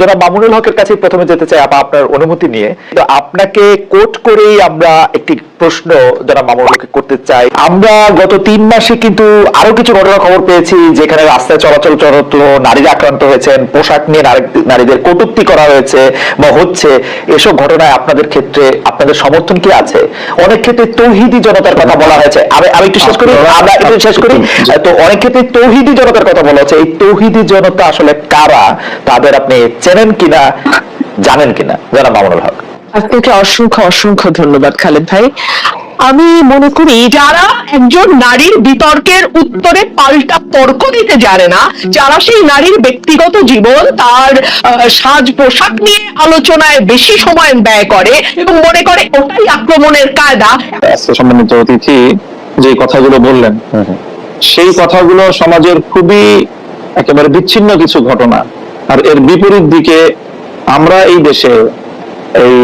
জনাব মামুনুল হকের কাছে প্রথমে যেতে চাই আপা আপনার অনুমতি নিয়ে। তো আপনাকে কোট করেই আমরা একটি প্রশ্ন জনাব মামুনুল হককে করতে চাই। আমরা গত তিন মাসে কিন্তু আরও কিছু ঘটনা খবর পেয়েছি যেখানে রাস্তায় চলাচল চরত নারীরা আক্রান্ত হয়েছেন পোশাক নিয়ে নারীদের কটূক্তি করা হয়েছে বা হচ্ছে এসব ঘটনায় আপনাদের ক্ষেত্রে আপনাদের সমর্থন কি আছে? অনেক ক্ষেত্রে তৌহিদি জনতার কথা বলা হয়েছে। আমি আমি একটু শেষ করি আমরা একটু শেষ করি। তো অনেক ক্ষেত্রে তৌহিদি জনতার কথা বলা হচ্ছে। এই তৌহিদি জনতা আসলে কারা? তাদের আপনি চেনেন কিনা জানেন কিনা? যারা মামুনুল হক। আপনাকে অসংখ্য অসংখ্য ধন্যবাদ খালেদ ভাই। আমি মনে করি যারা একজন নারীর বিতর্কের উত্তরে পাল্টা তর্ক দিতে জানে না যারা সেই নারীর ব্যক্তিগত জীবন তার সাজ পোশাক নিয়ে আলোচনায় বেশি সময় ব্যয় করে এবং মনে করে ওটাই আক্রমণের কায়দা। সম্মানিত অতিথি যে কথাগুলো বললেন সেই কথাগুলো সমাজের খুবই একেবারে বিচ্ছিন্ন কিছু ঘটনা। আর এর বিপরীত দিকে আমরা এই দেশে এই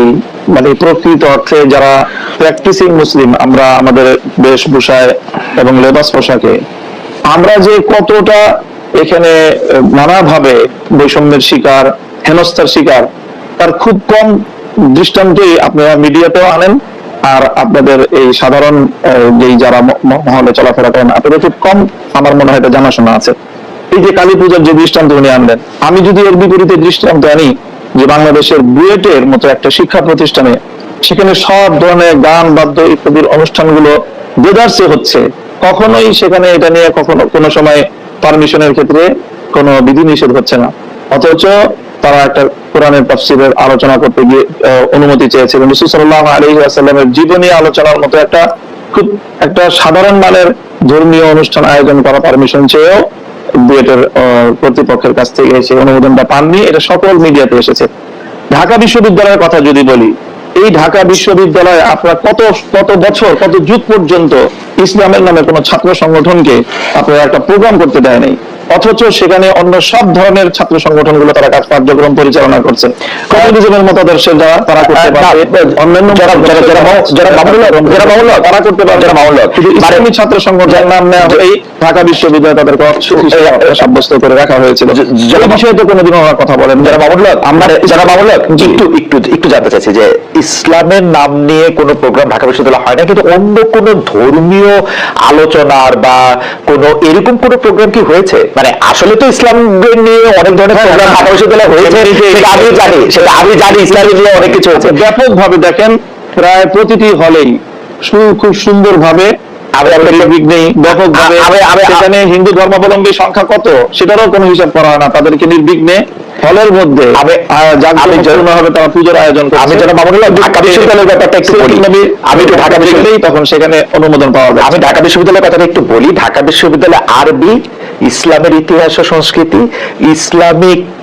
মানে প্রকৃত অর্থে যারা প্র্যাকটিসিং মুসলিম আমরা আমাদের বেশভূষায় এবং লেবাস পোশাকে, আমরা যে কতটা এখানে নানাভাবে বৈষম্যের শিকার, হেনস্থার শিকার, তার খুব কম দৃষ্টান্তই আপনারা মিডিয়াতেও আনেন। আর আপনাদের এই সাধারণ যেই যারা মহলে চলাফেরা করেন, আপনাদের খুব কম, আমার মনে হয় এটা জানাশোনা আছে। এই যে কালী পূজার যে দৃষ্টান্ত উনি আনলেন, আমি যদি এর বিপরীতে দৃষ্টান্ত আনি যে বাংলাদেশের বুয়েটের মতো একটা শিক্ষা প্রতিষ্ঠানে, সেখানে সব ধরনের গান, বাদ্য ইত্যাদির অনুষ্ঠানগুলো দেদারসে হচ্ছে, কখনোই সেখানে এটা নিয়ে কখনো কোনো সময় পারমিশনের ক্ষেত্রে কোনো বিধি নিষেধ হচ্ছে না। অথচ তারা একটা কোরআনের তাফসিরের আলোচনা করতে গিয়ে অনুমতি চেয়েছিলেন রসুল সাল্লাহ আলী আসাল্লামের জীবনী আলোচনার মতো একটা খুব একটা সাধারণ মানের ধর্মীয় অনুষ্ঠান আয়োজন করা পারমিশন চেয়েও বুয়েটের কর্তৃপক্ষের কাছ থেকে এসে অনুমোদনটা পাননি। এটা সকল মিডিয়াতে এসেছে। ঢাকা বিশ্ববিদ্যালয়ের কথা যদি বলি, এই ঢাকা বিশ্ববিদ্যালয়ে আপনারা কত কত বছর, কত যুগ পর্যন্ত ইসলামের নামে কোনো ছাত্র সংগঠনকে আপনারা একটা প্রোগ্রাম করতে দেয় নাই। অথচ সেখানে অন্য সব ধরনের ছাত্র সংগঠনগুলো তারা কাজ কার্যক্রম পরিচালনা করছে। কমিউনিজমের মতাদর্শের দ্বারা তারা করতে পারে অন্যান্য যারা যারা যারা যারা যারা তারা করতে পারে যারা মামুনুল ইসলামী ছাত্র সংগঠনের নাম নেওয়া এই ঢাকা বিশ্ববিদ্যালয় হিসেবে সাব্যস্ত করে রাখা হয়েছিল। এই বিষয়ে তো কোনোদিনও ওরা কথা বলেন যারা মামুনুল আমরা যারা মামুনুল হক একটু একটু একটু জানতে চাইছি যে ইসলামের নাম নিয়ে কোনো প্রোগ্রাম ঢাকা বিশ্ববিদ্যালয় হয় না কিন্তু অন্য কোনো ধর্মীয় আলোচনার বা কোনো এরকম কোনো প্রোগ্রাম কি হয়েছে? মানে আসলে তো ইসলাম নিয়ে অনেক ধরনের প্রোগ্রাম ঢাকা হয়েছে সেটা আমি জানি সেটা আমি জানি ইসলাম নিয়ে অনেক কিছু হয়েছে। ব্যাপক ভাবে দেখেন প্রায় প্রতিটি হলেই খুব সুন্দর ভাবে আমি আমি নেই ব্যাপক ভাবে আমি- আমি- সেখানে হিন্দু ধর্মাবলম্বী সংখ্যা কত সেটারও কোনো হিসাব করা হয় না তাদেরকে নির্বিঘ্নে হলের মধ্যে আমি- হবে তারা পুজোর আয়োজন আমি যেন মামুনুল হক ঢাকা বিশ্ববিদ্যালয়ের ব্যাপারটা একটু বলি। আমি একটু ঢাকা বিশ্ববিদ্যালয় তখন সেখানে অনুমোদন পাওয়া যাবে আমি ঢাকা বিশ্ববিদ্যালয়ের কথাটা একটু বলি। ঢাকা বিশ্ববিদ্যালয় আরবি ইসলামের ইতিহাস ও সংস্কৃতি ইসলামিক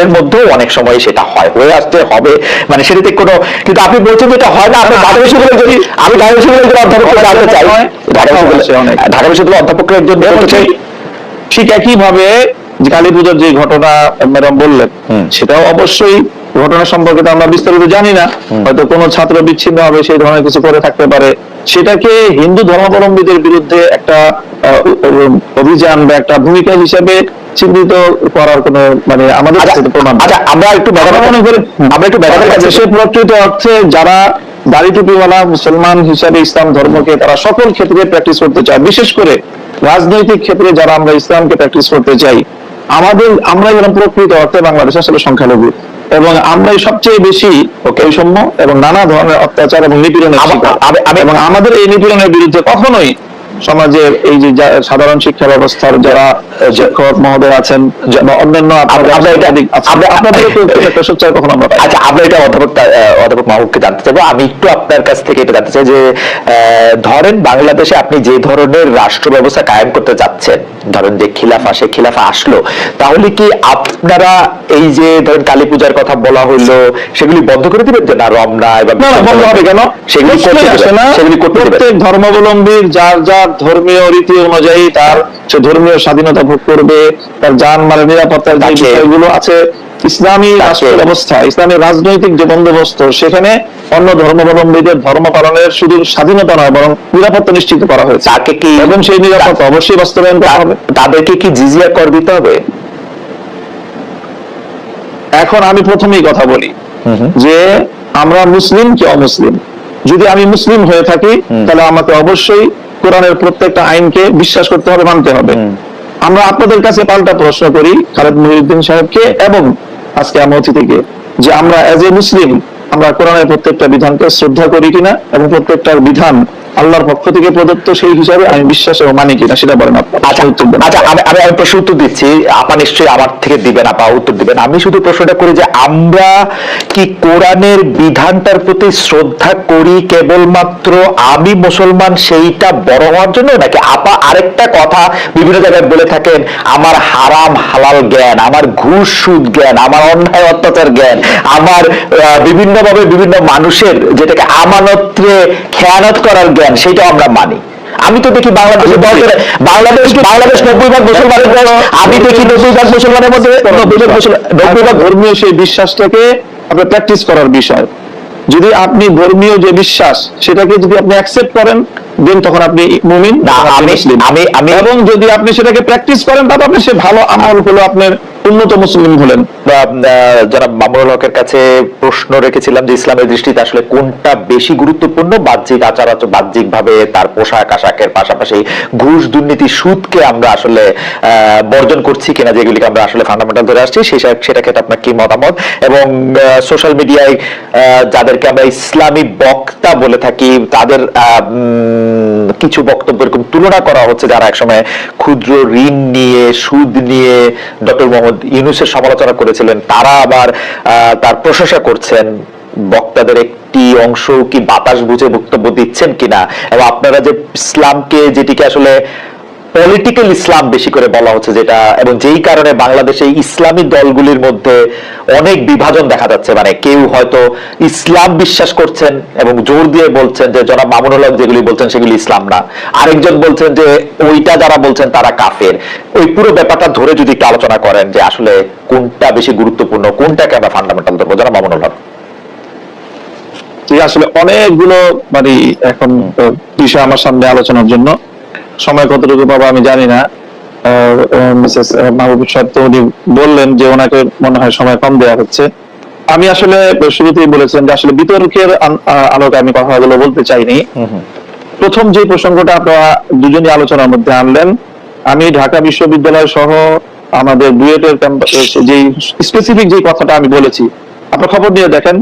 এর মধ্যেও অনেক সময় সেটা হয় হয়ে আসতে হবে। মানে সেটাতে কোনো কিন্তু আপনি বলছেন যে এটা হয় না আপনি ঢাকা বিশ্ববিদ্যালয় যদি আমি ঢাকা বিশ্ববিদ্যালয়ের অধ্যাপক জানতে চাই। ঢাকা বিশ্ববিদ্যালয় ঢাকা বিশ্ববিদ্যালয় অধ্যাপকের একজন ঠিক একই ভাবে যে কালী পুজোর যে ঘটনা ম্যাডাম বললেন। সেটাও অবশ্যই ঘটনা সম্পর্কে তো আমরা বিস্তারিত জানি না। হয়তো কোনো ছাত্র বিচ্ছিন্ন হবে সেই ধরনের কিছু করে থাকতে পারে। সেটাকে হিন্দু ধর্মাবলম্বীদের বিরুদ্ধে একটা অভিযান বা একটা ভূমিকা হিসেবে চিহ্নিত করার কোনো মানে আমাদের আচ্ছা, কাছে প্রমাণ আচ্ছা আমরা একটু আমরা মনে করি আমরা একটু ম্যাডামের কাছে দেশের প্রকৃত অর্থে যারা দাড়ি টুপিওয়ালা মুসলমান হিসাবে ইসলাম ধর্মকে তারা সকল ক্ষেত্রে প্র্যাকটিস করতে চায় বিশেষ করে রাজনৈতিক ক্ষেত্রে যারা আমরা ইসলামকে প্র্যাকটিস করতে চাই আমাদের আমরা যেন প্রকৃত অর্থে বাংলাদেশ আসলে সংখ্যালঘু এবং আমরাই সবচেয়ে বেশি বৈষম্য এবং নানা ধরনের অত্যাচার এবং নিপীড়নের এবং আমাদের এই নিপীড়নের বিরুদ্ধে কখনোই সমাজের এই যে সাধারণ শিক্ষা ব্যবস্থার যারা শিক্ষক মহোদয় আছেন বা অন্যান্য কখনো আমরা। আচ্ছা আমরা এটা অধ্যাপক অধ্যাপক মাহবুবকে জানতে চাইব। আমি একটু আপনার কাছ থেকে এটা জানতে চাই যে ধরেন বাংলাদেশে আপনি যে ধরনের রাষ্ট্র ব্যবস্থা কায়েম করতে যাচ্ছেন ধরেন যে খিলাফা সে খিলাফা আসলো তাহলে কি আপনারা এই যে ধরেন কালী পূজার কথা বলা হইল সেগুলি বন্ধ করে দিবেন যে না রমনা এবং না না বন্ধ হবে কেন? সেগুলি করতে প্রশ্নই না। সেগুলি করতে প্রত্যেক ধর্মাবলম্বীর যার যার ধর্মীয় রীতি অনুযায়ী তার সে ধর্মীয় স্বাধীনতা ভোগ করবে তার যান মালের নিরাপত্তার যে বিষয়গুলো আছে ইসলামী রাষ্ট্র ব্যবস্থা ইসলামী রাজনৈতিক যে বন্দোবস্ত সেখানে অন্য ধর্মাবলম্বীদের ধর্ম পালনের শুধু স্বাধীনতা নয় বরং নিরাপত্তা নিশ্চিত করা হয়েছে। তাকে কি এবং সেই নিরাপত্তা অবশ্যই বাস্তবায়ন করা হবে। তাদেরকে কি জিজিয়া কর দিতে হবে? এখন আমি প্রথমেই কথা বলি যে আমরা মুসলিম কি অমুসলিম? যদি আমি মুসলিম হয়ে থাকি তাহলে আমাকে অবশ্যই কোরআনের প্রত্যেকটা আইনকে বিশ্বাস করতে হবে মানতে হবে। আমরা আপনাদের কাছে পাল্টা প্রশ্ন করি খালেদ মহিউদ্দিন সাহেবকে এবং আজকে আমার অতিথিকে যে আমরা এজ এ মুসলিম আমরা কোরআনের প্রত্যেকটা বিধানকে শ্রদ্ধা করি কিনা এবং প্রত্যেকটা বিধান আল্লাহর পক্ষ থেকে প্রদত্ত সেই হিসাবে আমি বিশ্বাস এবং মানি কিনা সেটা বলেন আচ্ছা। আচ্ছা আমি আমি প্রশ্ন উত্তর দিচ্ছি। আপা নিশ্চয়ই আমার থেকে দিবেন আপা উত্তর দিবেন। আমি শুধু প্রশ্নটা করি যে আমরা কি কোরআনের বিধানটার প্রতি শ্রদ্ধা করি কেবলমাত্র আমি মুসলমান সেইটা বড় হওয়ার জন্য নাকি আপা আরেকটা কথা বিভিন্ন জায়গায় বলে থাকেন আমার হারাম হালাল জ্ঞান আমার ঘুষ সুদ জ্ঞান আমার অন্যায় অত্যাচার জ্ঞান আমার বিভিন্নভাবে বিভিন্ন মানুষের যেটাকে আমানত্রে খেয়ানত করার জ্ঞান সেটাও আমরা মানি। আমি তো দেখি বাংলাদেশে বাংলাদেশ বাংলাদেশ নব্বই ভাগ মুসলমানের দেশ আমি দেখি নব্বই ভাগ মুসলমানের মধ্যে নব্বই ভাগ নব্বই ভাগ ধর্মীয় সেই বিশ্বাসটাকে আপনার প্র্যাকটিস করার বিষয়। যদি আপনি ধর্মীয় যে বিশ্বাস সেটাকে যদি আপনি অ্যাকসেপ্ট করেন দেন তখন আপনি মুমিন আমি- এবং যদি আপনি সেটাকে প্র্যাকটিস করেন তাহলে আপনি সে ভালো আমল হলো আপনার উন্নত মুসলিম হলেন বা, যারা মামুনুল হকের কাছে প্রশ্ন রেখেছিলাম যে ইসলামের দৃষ্টিতে আসলে কোনটা বেশি গুরুত্বপূর্ণ? বাহ্যিক আচার আচরণ বাহ্যিক ভাবে তার পোশাক আশাকের পাশাপাশি ঘুষ দুর্নীতি সুদকে আমরা আসলে বর্জন করছি কিনা যেগুলিকে আমরা আসলে ফান্ডামেন্টাল ধরে আসছি সেই সেটা ক্ষেত্রে আপনার কি মতামত? এবং সোশ্যাল মিডিয়ায় যাদেরকে আমরা ইসলামী বক্তা বলে থাকি তাদের কিছু বক্তব্য এরকম তুলনা করা হচ্ছে যারা একসময় ক্ষুদ্র ঋণ নিয়ে সুদ নিয়ে ডক্টর মোহাম্মদ ইউনুসের সমালোচনা করেছিলেন, তারা আবার তার প্রশংসা করছেন। বক্তাদের একটি অংশ কি বাতাস বুঝে বক্তব্য দিচ্ছেন কিনা? এবং আপনারা যে ইসলামকে যেটিকে আসলে পলিটিক্যাল ইসলাম বেশি করে বলা হচ্ছে যেটা, এবং যেই কারণে বাংলাদেশে ইসলামী দলগুলির মধ্যে অনেক বিভাজন দেখা যাচ্ছে। মানে কেউ হয়তো ইসলাম বিশ্বাস করছেন এবং জোর দিয়ে বলছেন যে, জনাব মামুনুল যেগুলি বলছেন সেগুলি ইসলাম না। আরেকজন বলছেন যে, ওইটা যারা বলছেন তারা কাফের। ওই পুরো ব্যাপারটা ধরে যদি একটু আলোচনা করেন যে, আসলে কোনটা বেশি গুরুত্বপূর্ণ, কোনটাকে আমরা ফান্ডামেন্টাল ধরবো? জনাব মামুনুল আসলে অনেকগুলো মানে এখন বিষয় আমার সামনে আলোচনার জন্য। সময় কতটুকু পাবো আমি জানি না। মিসেস মাহবুব উনি বললেন যে ওনাকে মনে হয় সময় কম দেওয়া হচ্ছে। আমি আসলে শুরুতেই বলেছিলাম যে আসলে বিতর্কের আলোকে আমি কথাগুলো বলতে চাইনি। প্রথম যে প্রসঙ্গটা আপনারা দুজনই আলোচনার মধ্যে আনলেন আমি ঢাকা বিশ্ববিদ্যালয় সহ আমাদের বুয়েটের যে স্পেসিফিক যে কথাটা আমি বলেছি আপনার খবর নিয়ে দেখেন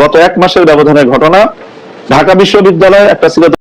গত এক মাসের ব্যবধানের ঘটনা ঢাকা বিশ্ববিদ্যালয় একটা ছিল